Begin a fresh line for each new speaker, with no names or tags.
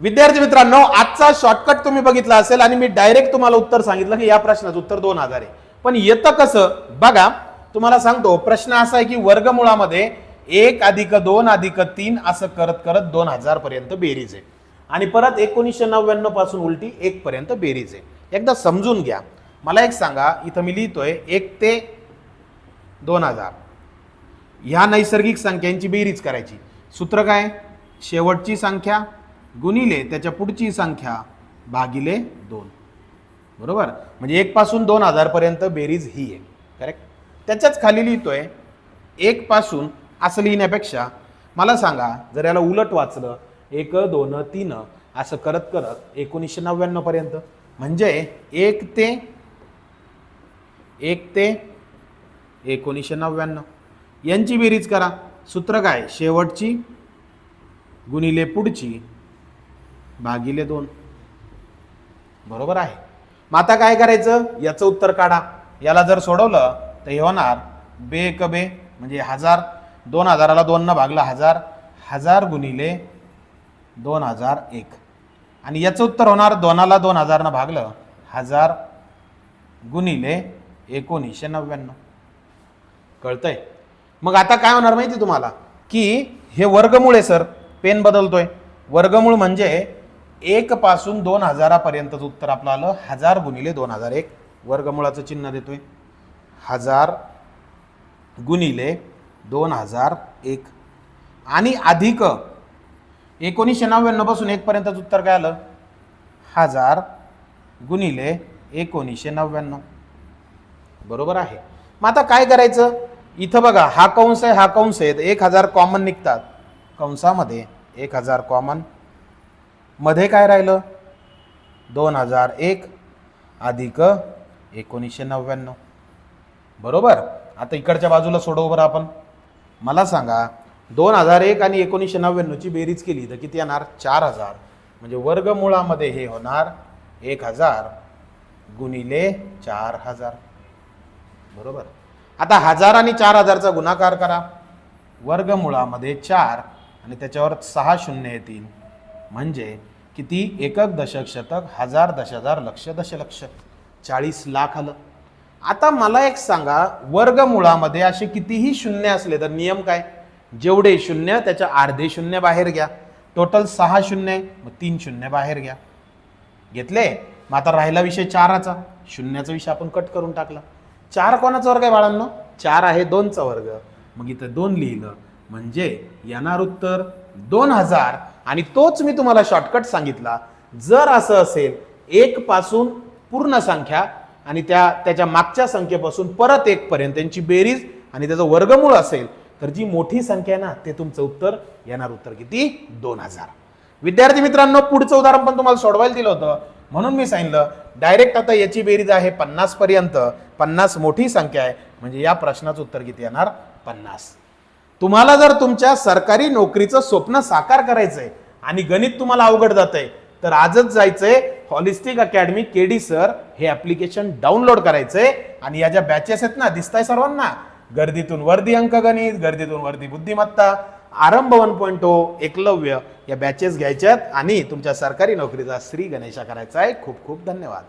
विद्यार्थी मित्रांनो आजचा शॉर्टकट तुम्ही बघितला असेल आणि मी डायरेक्ट तुम्हाला उत्तर सांगितलं की या प्रश्नाचं उत्तर दोन हजार आहे. पण येतं कसं? बघा तुम्हाला सांगतो प्रश्न असा आहे की वर्गमुळामध्ये एक अधिक दोन अधिक तीन असं करत करत दोन हजार पर्यंत बेरीज आहे. आणि परत एकोणीसशे नव्याण्णवपासून उलटी एक पर्यंत बेरीज आहे. एकदा समजून घ्या. मला एक सांगा इथं मी लिहितोय एक ते दोन हजार. ह्या नैसर्गिक संख्यांची बेरीज करायची. सूत्र काय? शेवटची संख्या गुणिले त्याच्या पुढची संख्या भागिले दोन. बरोबर? म्हणजे एकपासून दोन हजारपर्यंत बेरीज ही आहे. करेक्ट त्याच्याच खाली लिहितोय एकपासून असं लिहिण्यापेक्षा मला सांगा जर याला उलट वाचलं एक दोन तीन असं करत करत एकोणीसशे नव्याण्णवपर्यंत म्हणजे एक ते एक ते एकोणीसशे नव्याण्णव. यांची बेरीज करा. सूत्र काय? शेवटची गुणिले पुढची भागिले दोन. बरोबर आहे. मग आता काय करायचं? याचं उत्तर काढा. याला जर सोडवलं तर हे होणार. बे एक बे म्हणजे हजार. दोन हजाराला दोन न भागला हजार. हजार गुणिले दोन हजार एक. आणि याचं उत्तर होणार दोनाला दोन हजारनं भागलं हजार गुणिले एकोणीसशे नव्याण्णव. कळतंय? मग आता काय होणार माहिती तुम्हाला? की हे वर्गमूळ आहे सर. पेन बदलतोय. वर्गमूळ म्हणजे एक पासून दोन हजारापर्यंतचं उत्तर आपलं आलं. हजार गुणिले दोन हजार एक. वर्गमुळाचं चिन्ह देतोय. हजार गुणिले दोन हजार एक. आणि अधिक एकोणीसशे नव्याण्णवपासून उत्तर काय आलं? हजार गुणिले एकोणीसशे नव्याण्णव. बरोबर आहे. मग आता काय करायचं? इथं बघा हा कंस आहे हा कंस आहे. एक हजार कॉमन निघतात. कंसामध्ये एक हजार कॉमन मध्ये काय राहिलं? दोन हजार एक अधिक एकोणीसशे नव्याण्णव. बरोबर? आता इकडच्या बाजूला सोडव बरं आपण. मला सांगा दोन हजार एक आणि एकोणीसशे नव्याण्णवची बेरीज केली तर किती येणार? चार हजार. म्हणजे वर्गमुळामध्ये हे होणार एक हजार गुणिले चार हजार. बरोबर? आता हजार आणि चार हजारचा गुणाकार करा. वर्गमुळामध्ये चार आणि त्याच्यावर सहा शून्य येतील म्हणजे किती एकक दशक शतक हजार दश हजार लक्ष दशलक्ष चाळीस लाख आलं. आता मला एक सांगा वर्गमुळामध्ये असे कितीही शून्य असले तर नियम काय? जेवढे शून्य त्याच्या अर्धे शून्य बाहेर घ्या. टोटल सहा शून्य आहे, मग तीन शून्य बाहेर घ्या. घेतले? मग आता राहिला विषय चाराचा. शून्याचा विषय आपण कट करून टाकला. चार कोणाचा वर्ग आहे बाळांनो? चार आहे दोनचा वर्ग. मग इथं दोन लिहिलं. म्हणजे येणार उत्तर दोन हजार आणि तोच मी तुम्हाला शॉर्टकट सांगितला. जर असं असेल एक पासून पूर्ण संख्या आणि त्या त्याच्या मागच्या संख्येपासून परत एक पर्यंत त्यांची बेरीज आणि त्याचं वर्गमूळ असेल तर जी मोठी संख्या आहे ना ते तुमचं उत्तर येणार उत्तर किती? दोन हजार. विद्यार्थी मित्रांनो पुढचं उदाहरण पण तुम्हाला सोडवायला दिलं होतं. म्हणून मी सांगितलं डायरेक्ट आता याची बेरीज आहे पन्नास पर्यंत. पन्नास मोठी संख्या आहे. म्हणजे या प्रश्नाचं उत्तर किती येणार? पन्नास. तुम्हाला जर तुमच्या सरकारी नोकरीचं स्वप्न साकार करायचंय आणि गणित तुम्हाला अवघड जातंय तर आजच जायचंय हॉलिस्टिक अकॅडमी केडी सर हे ऍप्लिकेशन डाउनलोड करायचंय आणि या ज्या बॅचेस आहेत ना दिसताय सर्वांना. गर्दीतून वर्दी अंकगणित गर्दीतून वर्दी बुद्धिमत्ता आरंभ वन पॉईंट ओ एकलव्य या बॅचेस घ्यायच्यात आणि तुमच्या सरकारी नोकरीचा श्री गणेशा करायचा आहे. खूप खूप धन्यवाद.